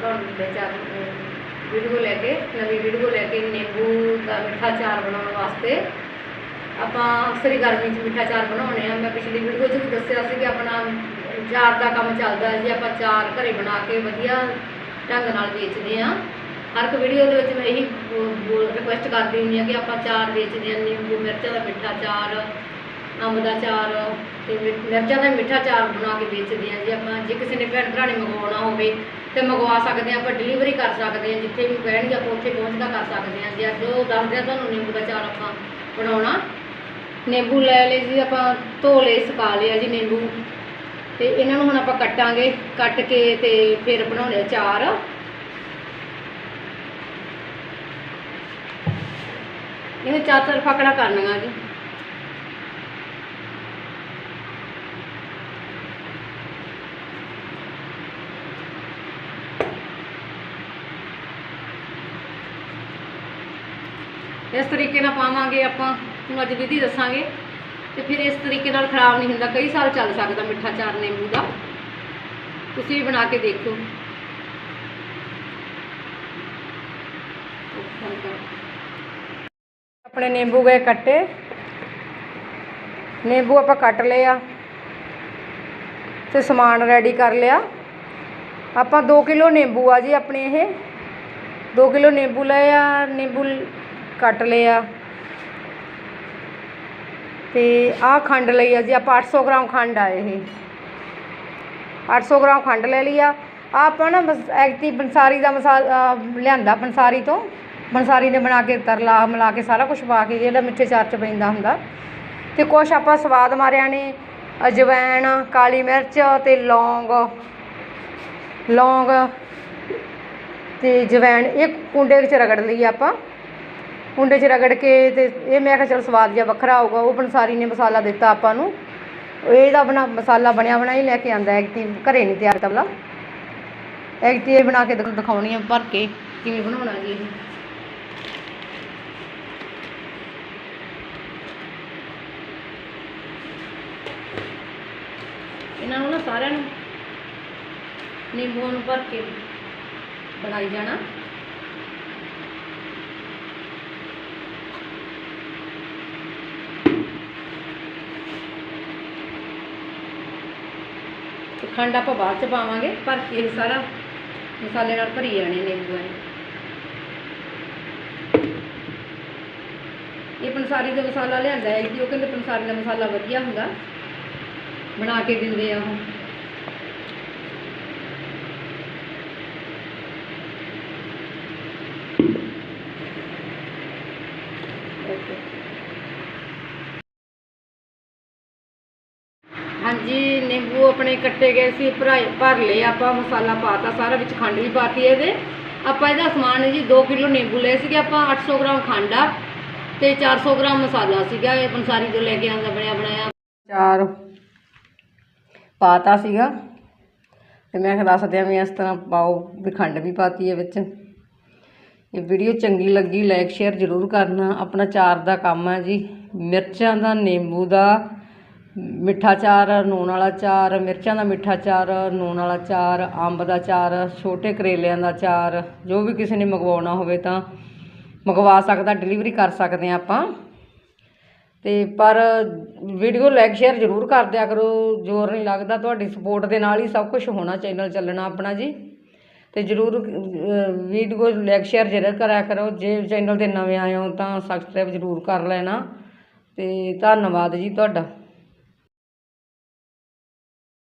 ਤੁਹਾਨੂੰ ਚਾਰ ਵੀਡੀਓ ਲੈ ਕੇ, ਨਵੀਂ ਵੀਡੀਓ ਲੈ ਕੇ ਨਿੰਬੂ ਦਾ ਮਿੱਠਾ ਚਾਰ ਬਣਾਉਣ ਵਾਸਤੇ। ਆਪਾਂ ਅਕਸਰ ਹੀ ਗਰਮੀ 'ਚ ਮਿੱਠਾ ਚਾਰ ਬਣਾਉਣੇ ਆ ਮੈਂ ਪਿਛਲੀ ਵੀਡੀਓ 'ਚ ਵੀ ਦੱਸਿਆ ਸੀ ਕਿ ਆਪਣਾ ਚਾਰ ਦਾ ਕੰਮ ਚੱਲਦਾ ਹੈ। ਜੀ ਆਪਾਂ ਚਾਰ ਘਰੇ ਬਣਾ ਕੇ ਵਧੀਆ ਢੰਗ ਨਾਲ ਵੇਚਦੇ ਆ ਹਰ ਇੱਕ ਵੀਡੀਓ ਦੇ ਵਿੱਚ ਮੈਂ ਇਹੀ ਬੋਲ ਰਿਕੁਐਸਟ ਕਰਦੀ ਹੁੰਦੀ ਆ ਕਿ ਆਪਾਂ ਚਾਰ ਵੇਚਦੇ ਆ ਨਿੰਬੂ, ਮਿਰਚਾਂ ਦਾ ਮਿੱਠਾ ਚਾਰ ਅੰਬ ਦਾ ਚਾਰ ਤੇ ਮਿਰਚਾਂ ਦਾ ਮਿੱਠਾ ਚਾਰ ਬਣਾ ਕੇ ਵੇਚਦੇ ਆ ਜੀ ਆਪਾਂ, ਜੇ ਕਿਸੇ ਨੇ ਭੈਣ ਭਰਾ ਨੇ ਮੰਗਵਾਉਣਾ ਹੋਵੇ ਤੇ ਮੰਗਵਾ ਸਕਦੇ ਆ ਆਪਾਂ ਡਿਲੀਵਰੀ ਕਰ ਸਕਦੇ ਆ ਜਿੱਥੇ ਵੀ ਕਹਿਣਗੇ ਆਪਾਂ ਉੱਥੇ ਪਹੁੰਚਦਾ ਕਰ ਸਕਦੇ ਆ ਜੇ ਅੱਜ ਉਹ ਦੱਸਦੇ ਆ ਤੁਹਾਨੂੰ ਨਿੰਬੂ ਦਾ ਚਾਰ ਆਪਾਂ ਬਣਾਉਣਾ। ਨਿੰਬੂ ਲੈ ਲਏ ਜੀ, ਆਪਾਂ ਧੋ ਲਏ ਸੁਕਾ ਲਿਆ ਜੀ ਨਿੰਬੂ। ਤੇ ਇਹਨਾਂ ਨੂੰ ਹੁਣ ਆਪਾਂ ਕੱਟਾਂਗੇ, ਕੱਟ ਕੇ ਤੇ ਫਿਰ ਬਣਾਉਣੇ ਆ ਚਾਰ। ਇਹਨੂੰ ਚਾਰ ਚਾਰ ਫਕੜਾ ਕਰਨੀਆਂ ਜੀ। ਇਸ ਤਰੀਕੇ ਨਾਲ ਪਾਵਾਂਗੇ ਆਪਾਂ, ਹੁਣ ਅੱਜ ਵਿਧੀ ਦੱਸਾਂਗੇ। ਤੇ ਫਿਰ ਇਸ ਤਰੀਕੇ ਨਾਲ ਖਰਾਬ ਨਹੀਂ ਹੁੰਦਾ, ਕਈ ਸਾਲ ਚੱਲ ਸਕਦਾ ਮਿੱਠਾ ਚਾਰ ਨਿੰਬੂ ਦਾ। ਤੁਸੀਂ ਵੀ ਬਣਾ ਕੇ ਦੇਖੋ। ਆਪਣੇ ਨਿੰਬੂ ਗਏ ਕੱਟੇ। ਨਿੰਬੂ ਆਪਾਂ ਕੱਟ ਲਏ ਆ ਤੇ ਸਮਾਨ ਰੈਡੀ ਕਰ ਲਿਆ। ਆਪਾਂ 2 ਕਿਲੋ ਨਿੰਬੂ ਆ ਜੀ ਆਪਣੇ ਇਹ। 2 ਕਿਲੋ ਨਿੰਬੂ ਲਏ ਆ, ਨਿੰਬੂ ਕੱਟ ਲਏ ਆ ਤੇ ਆਹ ਖੰਡ ਲਈ ਆ ਜੀ, ਆਪਾਂ 800 ਗ੍ਰਾਮ ਖੰਡ ਆ ਇਹ। 800 ਗ੍ਰਾਮ ਖੰਡ ਲੈ ਲਈ ਆ। ਆਹ ਆਪਾਂ ਨਾ ਬਸ ਐਕਟੀ ਪੰਸਾਰੀ ਦਾ ਮਸਾਲਾ ਲਿਆਂਦਾ ਪੰਸਾਰੀ ਤੋਂ। ਪੰਸਾਰੀ ਨੇ ਬਣਾ ਕੇ ਤਰਲਾ ਮਿਲਾ ਕੇ ਸਾਰਾ ਕੁਝ ਪਾ ਕੇ ਜਿਹੜਾ ਮਿੱਠੇ ਚਾਰ ਚ ਪੈਂਦਾ ਹੁੰਦਾ। ਤੇ ਕੁਛ ਆਪਾਂ ਸਵਾਦ ਮਾਰਿਆ ਨੇ ਅਜਵੈਣ, ਕਾਲੀ ਮਿਰਚ ਤੇ ਲੌਂਗ। ਲੌਂਗ ਤੇ ਜਵੈਣ, ਇਹ ਕੁੰਡੇ ਵਿੱਚ ਰਗੜ ਲਈ ਆਪਾਂ। ਕੁੰਡੇ 'ਚ ਰਗੜ ਕੇ ਤੇ ਇਹ ਮੈਂ ਕਿਹਾ ਚਲ ਸਵਾਦ ਜਿਹਾ ਵੱਖਰਾ ਆਊਗਾ ਉਹ ਪੰਸਾਰੀ ਨੇ ਮਸਾਲਾ ਦਿੱਤਾ ਆਪਾਂ ਨੂੰ। ਇਹਦਾ ਬਣਾ, ਮਸਾਲਾ ਬਣਿਆ ਬਣਾਇਆ ਹੀ ਲੈ ਕੇ ਆਂਦਾ ਐਕਟੀ ਘਰੇ ਨਹੀਂ ਤਿਆਰ ਕਰਦਾ ਐਕਟੀ ਇਹ ਬਣਾ ਕੇ ਦਿਖ- ਦਿਖਾਉਣੀ ਆ ਭਰ ਕੇ, ਕਿਵੇਂ ਬਣਾਉਣਾ ਜੀ ਇਹ। ਇਹਨਾਂ ਨੂੰ ਨਾ ਸਾਰਿਆਂ ਨੂੰ ਨਿੰਬੂਆਂ ਨੂੰ ਭਰ ਕੇ ਬਣਾਈ ਜਾਣਾ। ਖੰਡ ਆਪਾਂ ਬਾਅਦ ਚ ਪਾਵਾਂਗੇ, ਪਰ ਇਹ ਸਾਰਾ ਮਸਾਲੇ ਨਾਲ ਭਰੀ ਜਾਣੇ ਨਿੰਬੂਆਂ ਨੇ ਇਹ ਪੰਸਾਰੀ ਦਾ ਮਸਾਲਾ ਲਿਆਂਦਾ ਹੈ ਜੀ, ਉਹ ਕਹਿੰਦੇ ਪੰਸਾਰੀ ਦਾ ਮਸਾਲਾ ਵਧੀਆ ਹੁੰਦਾ। ਬਣਾ ਕੇ ਦਿੰਦੇ ਆ ਉਹ। ਹਾਂਜੀ, ਨਿੰਬੂ ਆਪਣੇ ਕੱਟੇ ਗਏ ਸੀ, ਭਰਾਏ, ਭਰ ਲਏ ਆਪਾਂ, ਮਸਾਲਾ ਪਾਤਾ, ਸਾਰਾ ਵਿੱਚ ਖੰਡ ਵੀ ਪਾਤੀ ਇਹਦੇ। ਆਪਾਂ ਇਹਦਾ ਸਮਾਨ ਜੀ 2 ਕਿਲੋ ਨਿੰਬੂ ਲਏ ਸੀਗੇ, ਆਪਾਂ 800 ਗ੍ਰਾਮ ਖੰਡ ਆ ਤੇ 400 ਗ੍ਰਾਮ ਮਸਾਲਾ ਸੀਗਾ, ਇਹ ਪੰਸਾਰੀ ਤੋਂ ਲੈ ਕੇ ਆਂਦਾ ਬਣਿਆ, ਬਣਾਇਆ। ਚਾਰ ਪਾਤਾ ਸੀਗਾ। ਤੇ ਮੈਂ ਕਿਹਾ ਦੱਸ ਦਿਆਂ ਵੀ ਇਸ ਤਰ੍ਹਾਂ ਪਾਓ, ਵੀ ਖੰਡ ਵੀ ਪਾਤੀ ਹੈ ਵਿੱਚ। ਇਹ ਵੀਡੀਓ ਚੰਗੀ ਲੱਗੀ, ਲਾਈਕ, ਸ਼ੇਅਰ ਜ਼ਰੂਰ ਕਰਨਾ। ਆਪਣਾ ਚਾਰ ਦਾ ਕੰਮ ਹੈ ਜੀ, ਮਿਰਚਾਂ ਦਾ, ਨਿੰਬੂ ਦਾ ਮਿੱਠਾ ਚਾਰ, ਨੂਣ ਵਾਲਾ ਚਾਰ, ਮਿਰਚਾਂ ਦਾ ਮਿੱਠਾ ਚਾਰ, ਨੂਣ ਵਾਲਾ ਚਾਰ, ਅੰਬ ਦਾ ਚਾਰ, ਛੋਟੇ ਕਰੇਲਿਆਂ ਦਾ ਚਾਰ, ਜੋ ਵੀ ਕਿਸੇ ਨੇ ਮੰਗਵਾਉਣਾ ਹੋਵੇ ਤਾਂ ਮੰਗਵਾ ਸਕਦਾ, ਡਿਲੀਵਰੀ ਕਰ ਸਕਦੇ ਹਾਂ ਆਪਾਂ। ਅਤੇ ਪਰ ਵੀਡੀਓ ਲਾਈਕ, ਸ਼ੇਅਰ ਜ਼ਰੂਰ ਕਰ ਦਿਆ ਕਰੋ, ਜ਼ੋਰ ਨਹੀਂ ਲੱਗਦਾ, ਤੁਹਾਡੀ ਸਪੋਰਟ ਦੇ ਨਾਲ ਹੀ ਸਭ ਕੁਝ ਹੋਣਾ ਚੈਨਲ ਚੱਲਣਾ ਆਪਣਾ ਜੀ। ਤੇ ਜ਼ਰੂਰ ਵੀਡੀਓ ਲਾਈਕ, ਸ਼ੇਅਰ ਜ਼ਰੂਰ ਕਰਿਆ ਕਰੋ, ਜੇ ਚੈਨਲ ਤੇ ਨਵੇਂ ਆਏ ਹੋ ਤਾਂ ਸਬਸਕ੍ਰਾਈਬ ਜ਼ਰੂਰ ਕਰ ਲੈਣਾ। ਤੇ ਧੰਨਵਾਦ ਜੀ ਤੁਹਾਡਾ।